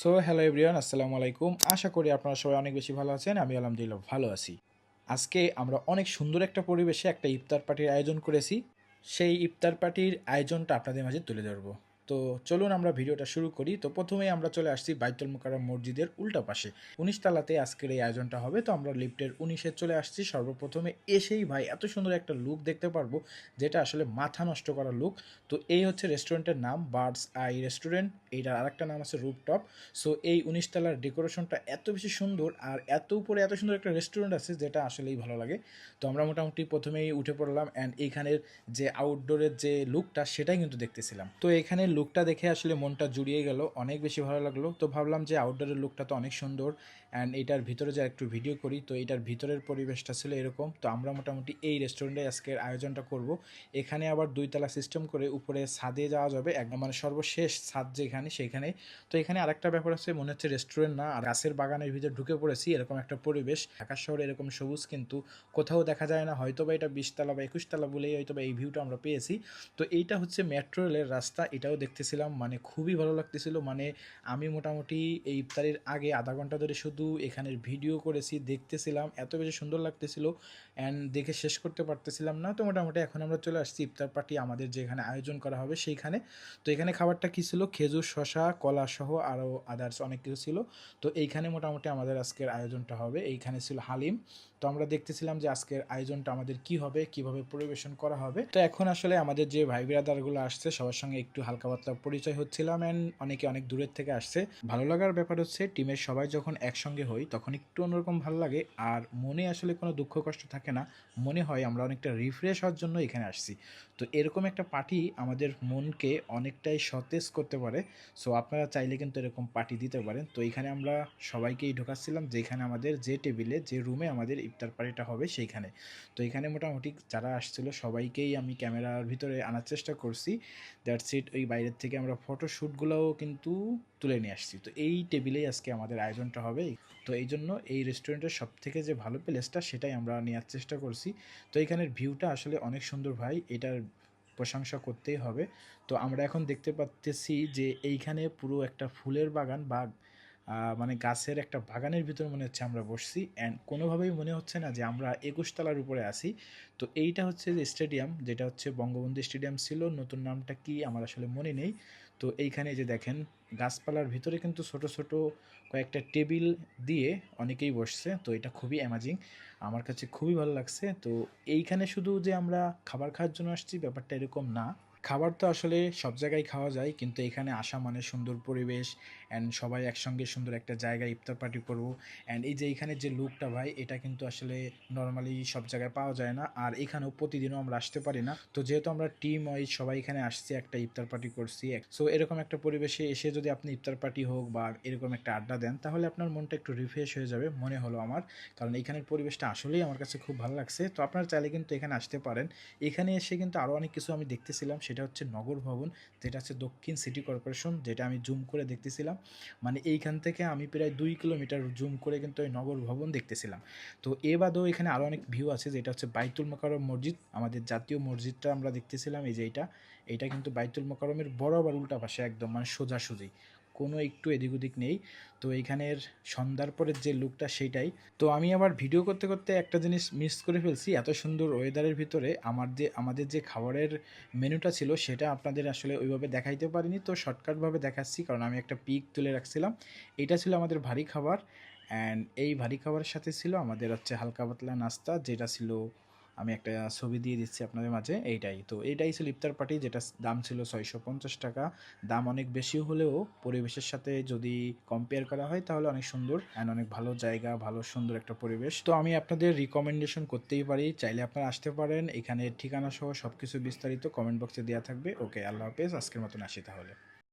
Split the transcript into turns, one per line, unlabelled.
So hello everyone আসসালামু আলাইকুম। আশা করি আপনারা সবাই অনেক বেশি ভালো আছেন, আমি আলহামদুলিল্লাহ ভালো আছি। আজকে আমরা অনেক সুন্দর একটা পরিবেশে একটা ইফতার পার্টির আয়োজন করেছি। সেই ইফতার পার্টির আয়োজনটা আপনাদের মাঝে তুলে ধরবো। তো চলুন আমরা ভিডিওটা শুরু করি। তো প্রথমেই আমরা চলে আসছি বাইতুল মুকাররম মসজিদের উল্টা পাশে। উনিশ তালাতে আজকের এই আয়োজনটা হবে। তো আমরা লিফটের উনিশে চলে আসছি। সর্বপ্রথমে এসেই ভাই এত সুন্দর একটা লুক দেখতে পারব, যেটা আসলে মাথা নষ্ট করা লুক। তো এই হচ্ছে রেস্টুরেন্টের নাম, বার্ডস আই রেস্টুরেন্ট। এইটার আরেকটা নাম আছে রুপটপ সো এই উনিশ তলার ডেকোরেশনটা এত বেশি সুন্দর আর এত উপরে এত সুন্দর একটা রেস্টুরেন্ট আছে, যেটা আসলেই ভালো লাগে। তো আমরা মোটামুটি প্রথমেই উঠে পড়লাম অ্যান্ড এইখানের যে আউটডোরের যে লুকটা সেটাই কিন্তু দেখতেছিলাম। তো এখানে লুকটা দেখে আসলে মনটা জুড়িয়ে গেল, অনেক বেশি ভালো লাগল। তো ভাবলাম যে আউটডোরের লুকটা তো অনেক সুন্দর অ্যান্ড এটার ভিতরে যা একটু ভিডিও করি, তো এটার ভিতরের পরিবেশটা ছিল এরকম। তো আমরা মোটামুটি এই রেস্টুরেন্টে আজকের আয়োজনটা করব। এখানে আবার দুইতলা সিস্টেম করে উপরে ছাদে যাওয়া যাবে, একদম মানে সর্বশেষ ছাদ যেখানে, সেখানে। তো এখানে আরেকটা ব্যাপার আছে, মনে হচ্ছে রেস্টুরেন্ট না, আর গাছের বাগানের ভিতরে ঢুকে পড়েছি, এরকম একটা পরিবেশ। ঢাকা শহরে এরকম সবুজ কিন্তু কোথাও দেখা যায় না হয়তো বা এটা বিশতলা বা একুশতলা বলেই হয়তো বা এই ভিউটা আমরা পেয়েছি। তো এইটা হচ্ছে মেট্রো রেলের রাস্তা, এটাও দেখতেছিলাম মানে খুবই ভালো লাগতেছিল। মানে আমি মোটামুটি এই ইফতারের আগে আধা ঘণ্টা ধরে শুধু এখানের ভিডিও করেছি, দেখতেছিলাম, এত বেশি সুন্দর লাগতেছিল অ্যান্ড দেখে শেষ করতে পারতেছিলাম না। তো মোটামুটি এখন আমরা চলে আসছি ইফতার পার্টি আমাদের যেখানে আয়োজন করা হবে সেইখানে। তো এখানে খাবারটা কী ছিল? খেজুর শশা কলা সহ আরও আদার্স অনেক কিছু ছিল। তো এইখানে মোটামুটি আমাদের আজকের আয়োজনটা হবে। এইখানে ছিল হালিম। তো আমরা দেখতেছিলাম যে আজকের আয়োজনটা আমাদের কি হবে, কীভাবে পরিবেশন করা হবে। তো এখন আসলে আমাদের যে ভাই বিরাদারগুলো আসছে, সবার সঙ্গে একটু হালকা পাতলা পরিচয় হচ্ছিলাম অ্যান্ড অনেকে অনেক দূরের থেকে আসছে। ভালো লাগার ব্যাপার হচ্ছে, টিমের সবাই যখন একসঙ্গে হই, তখন একটু অন্যরকম ভালো লাগে আর মনে আসলে কোনো দুঃখ কষ্ট থাকে না। মনে হয় আমরা অনেকটা রিফ্রেশ হওয়ার জন্য এখানে আসছি। তো এরকম একটা পার্টি আমাদের মনকে অনেকটাই সতেজ করতে পারে। সো আপনারা চাইলে কিন্তু এরকম পার্টি দিতে পারেন। তো এখানে আমরা সবাইকেই ঢোকাচ্ছিলাম, যেখানে আমাদের যে টেবিলে, যে রুমে আমাদের ইফতার পার্টিটা হবে সেইখানে। তো এখানে মোটামুটি যারা আসছিল, সবাইকেই আমি ক্যামেরার ভিতরে আনার চেষ্টা করছি। দ্যাটস ইট ওই বাইরের থেকে আমরা ফটোশ্যুটগুলোও কিন্তু তুলে নিয়ে আসছি। তো এই টেবিলেই আজকে আমাদের আয়োজনটা হবে। তো এই জন্য এই রেস্টুরেন্টের সব থেকে যে ভালো প্লেসটা সেটাই আমরা নেওয়ার চেষ্টা করছি। তো এখানের ভিউটা আসলে অনেক সুন্দর ভাই, এটার প্রশংসা করতেই হবে। তো আমরা এখন দেখতে পাচ্ছি যে এইখানে পুরো একটা ফুলের বাগান বা মানে গাছের একটা বাগানের ভিতর মনে হচ্ছে আমরা বসছি অ্যান্ড কোনোভাবেই মনে হচ্ছে না যে আমরা একুশ তলার উপরে আছি। তো এইটা হচ্ছে যে স্টেডিয়াম, যেটা হচ্ছে বঙ্গবন্ধু স্টেডিয়াম ছিল, নতুন নামটা কি আমার আসলে মনে নেই। তো এইখানে যে দেখেন, গাছপালার ভিতরে কিন্তু ছোট ছোট কয়েকটা টেবিল দিয়ে অনেকেই বসছে, তো এটা খুবই অ্যামাজিং আমার কাছে খুবই ভালো লাগছে। তো এইখানে শুধু যে আমরা খাবার খাওয়ার জন্য আসছি, ব্যাপারটা এরকম না। খাবার তো আসলে সব জায়গায় খাওয়া যায়, কিন্তু এখানে আসা মানে সুন্দর পরিবেশ অ্যান্ড সবাই একসঙ্গে সুন্দর একটা জায়গায় ইফতার পার্টি করব অ্যান্ড এই যে এখানে যে লুকটা ভাই, এটা কিন্তু আসলে নর্মালি সব জায়গায় পাওয়া যায় না আর এখানেও প্রতিদিনও আমরা আসতে পারি না। তো যেহেতু আমরা টিম ওয়াইজ সবাই এখানে আসছি, একটা ইফতার পার্টি করছি সো এরকম একটা পরিবেশে এসে যদি আপনি ইফতার পার্টি হোক বা এরকম একটা আড্ডা দেন, তাহলে আপনার মনটা একটু রিফ্রেশ হয়ে যাবে মনে হলো আমার। কারণ এখানের পরিবেশটা আসলেই আমার কাছে খুব ভালো লাগছে। তো আপনারা চাইলে কিন্তু এখানে আসতে পারেন। এখানে এসে কিন্তু আরও অনেক কিছু আমি দেখতেছিলাম সেটা হচ্ছে নগর ভবন, যেটা হচ্ছে দক্ষিণ সিটি কর্পোরেশন, যেটা আমি জুম করে দেখতেছিলাম। মানে এইখান থেকে আমি প্রায় দুই কিলোমিটার জুম করে কিন্তু ওই নগর ভবন দেখতেছিলাম। তো এ বাদেও এখানে আরও অনেক ভিউ আছে, যেটা হচ্ছে বাইতুল মোকারম মসজিদ। আমাদের জাতীয় মসজিদটা আমরা দেখতেছিলাম, এই যে এটা। এটা কিন্তু বাইতুল মোকারমের বরাবর উল্টা পাশে একদম মানে সোজাসুজি। কোনো একটু এদিক ওদিক নেই। তো এইখানের সন্ধ্যার পরের যে লুকটা সেইটাই। তো আমি আবার ভিডিও করতে করতে একটা জিনিস মিস করে ফেলছি। এত সুন্দর ওয়েদারের ভিতরে আমার যে, আমাদের যে খাবারের মেনুটা ছিল সেটা আপনাদের আসলে ওইভাবে দেখাইতে পারিনি। তো শর্টকাটভাবে দেখাচ্ছি, কারণ আমি একটা পিক তুলে রাখছিলাম। এটা ছিল আমাদের ভারী খাবার। অ্যান্ড এই ভারী খাবারের সাথে ছিল আমাদের হচ্ছে হালকা পাতলা নাস্তা, যেটা ছিল আমি একটা ছবি দিয়ে দিচ্ছি আপনাদের মাঝে, এইটাই। তো এইটাই ছিল ইফতার পার্টি যেটা দাম ছিল ছয়শো পঞ্চাশ টাকা। দাম অনেক বেশি হলেও পরিবেশের সাথে যদি কম্পেয়ার করা হয়, তাহলে অনেক সুন্দর অ্যান্ড অনেক ভালো জায়গা, ভালো সুন্দর একটা পরিবেশ। তো আমি আপনাদের রিকমেন্ডেশন করতেই পারি, চাইলে আপনারা আসতে পারেন। এখানে ঠিকানা সহ সব কিছু বিস্তারিত কমেন্ট বক্সে দেওয়া থাকবে। ওকে আল্লাহ হাফেজ, আজকের মতন আসি তাহলে।